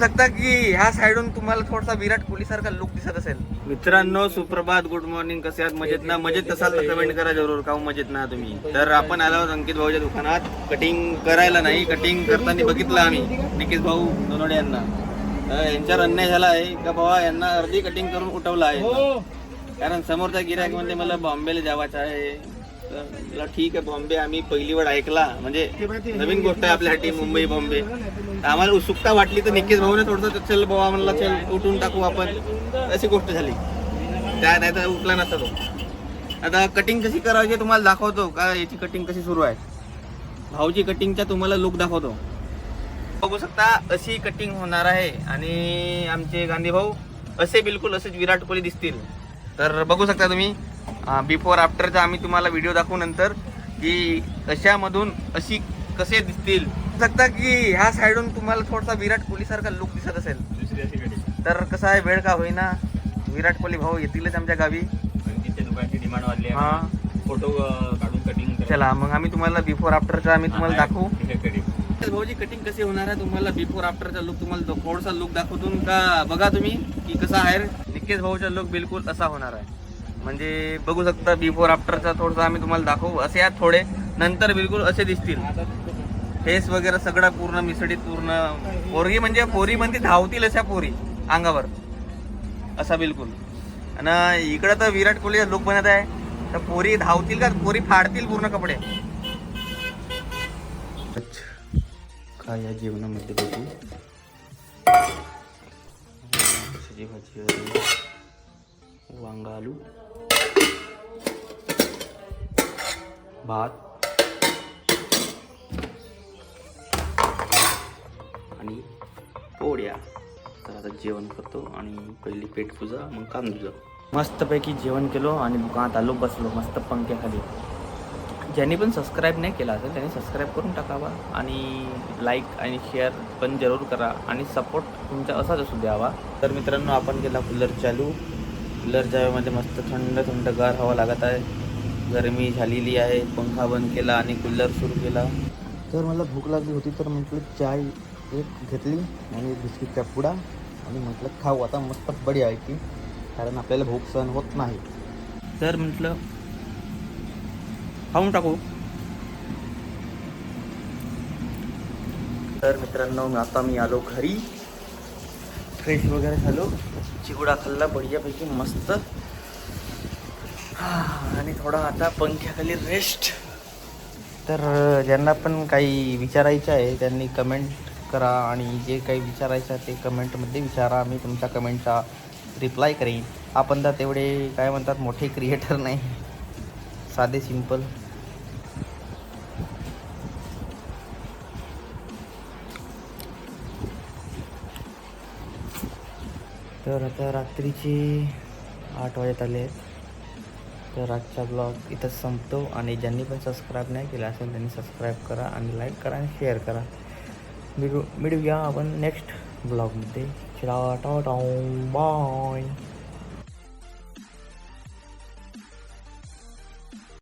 शकता की ह्या साईडून तुम्हाला थोडासा विराट कोहली सारखा लुक दिसत असेल? मित्रांनो सुप्रभात गुड मॉर्निंग कसे आहात? मजेत ना? मजेत असाल तर कमेंट करा जरूर का मजेत ना तुम्ही? तर आपण आलो अंकित भाऊच्या दुकानात. कटिंग करायला नाही कटिंग करताना बघितलं आम्ही. निकेश भाऊ दोनोडे यांना. यांच्यावर अन्याय झाला आहे. का बाबा यांना अर्धी कटिंग करून उठवलं आहे. कारण समोरचा गिरायक म्हणजे मला बॉम्बेला जावायचं आहे. तर ठीक आहे बॉम्बे आम्ही पहिली वेळ ऐकला. म्हणजे नवीन गोष्ट आहे आपल्यासाठी मुंबई बॉम्बे. आम्हाला उत्सुकता वाटली तर निकेश भाऊने थोडंसं चल बाबा म्हणला चल उठून टाकू आपण. अशी गोष्ट झाली. त्या नाही तर उठला नसता तो. आता कटिंग कशी करायची तुम्हाला दाखवतो का? याची कटिंग कशी सुरू आहे? भाऊची कटिंगचा तुम्हाला लुक दाखवतो. बघू शकता अशी कटिंग होणार आहे. आणि आमचे गांधी भाऊ असे बिलकुल असेच विराट कोहली दिसतील. तर बघू शकता तुम्ही बिफोर आफ्टरचा आम्ही तुम्हाला व्हिडिओ दाखवू नंतर की कशामधून अशी कसे दिसतील. शकता की ह्या साइडून तुम्हाला थोडासा विराट कोहली सारखा लुक दिसत असेल. दुसरी अशी गाडी. तर कसं आहे वेळ का होईना? विराट कोहली भाऊ येतीलच आमच्या गावी. डिमांड वाढली हा. फोटो काढून कटिंग चला मग आम्ही तुम्हाला बिफोर आफ्टरचा आम्ही तुम्हाला दाखवू. कटिंग भाऊजी कटिंग कशी होणार आहे? तुम्हाला बिफोर आफ्टरचा लुक तुम्हाला थोडासा लुक दाखवतून का बघा तुम्ही की कसा आहे? निकेश भाऊचा लुक बिलकुल असा होणार आहे. म्हणजे बघू शकता बिफोर आफ्टरचा थोडासा आम्ही तुम्हाला दाखवू. असे आहेत थोडे. नंतर बिलकुल असे दिसतील. फेस वगैरे सगळं पूर्ण मिसळीत पूर्ण. पोरगी म्हणजे पोरी म्हणते धावतील अशा पोरी अंगावर. असा बिलकुल. आणि इकडं तर विराट कोहली लुक बनत आहे. तर पोरी धावतील का? पोरी फाडतील पूर्ण कपडे. काय या जेवणामध्ये बघू? भाजी वांगा आलू. भात. आणि पोळ्या. तर आता जेवण करतो आणि पहिली पेट पूजा मग काम तुझं मस्तपैकी जेवण केलो आणि दुकानात आलो बसलो मस्त पंख्याखाली ज्यांनी पण सबस्क्राईब नाही केला असेल त्यांनी सबस्क्राईब करून टाकावा आणि लाईक आणि शेअर पण जरूर करा आणि सपोर्ट तुमचा असाच असू द्यावा. तर मित्रांनो आपण केला कूलर चालू. कूलरच्या हवेमध्ये मस्त थंड थंडगार हवा लागत आहे. गरमी झालेली आहे. पंखा बंद केला आणि कूलर सुरू केला. तर मला भूक लागली होती तर म्हटलं चाय एक घेतली आणि बिस्किटचा पुडा. आणि म्हटलं खाऊ आता मस्त बडी आहे की. कारण आपल्याला भूक सहन होत नाही. तर म्हटलं खाऊन टाकू. तर मित्रांनो आता मी आलो घरी. फ्रेश वगैरे झालो. चिवडा खाल्ला बढियापैकी मस्त. आणि थोडा आता पंख्याखाली रेस्ट तर ज्यांना पण काही विचारायचं आहे त्यांनी कमेंट करा आणि जे काही विचारायचं ते कमेंटमध्ये विचारा. मी तुमच्या कमेंटचा रिप्लाय करेन. आपण तर तेवढे काय म्हणतात मोठे क्रिएटर नाही. साधे सिंपल तर आता रात्रीचे आठ वाजत आले आहेत. तर आजचा ब्लॉग इथंच संपतो. आणि ज्यांनी पण सबस्क्राईब नाही केला असेल त्यांनी सबस्क्राईब करा आणि लाईक करा आणि शेअर करा. मिळू मिळूया आपण नेक्स्ट ब्लॉगमध्ये चला टाटा बाय.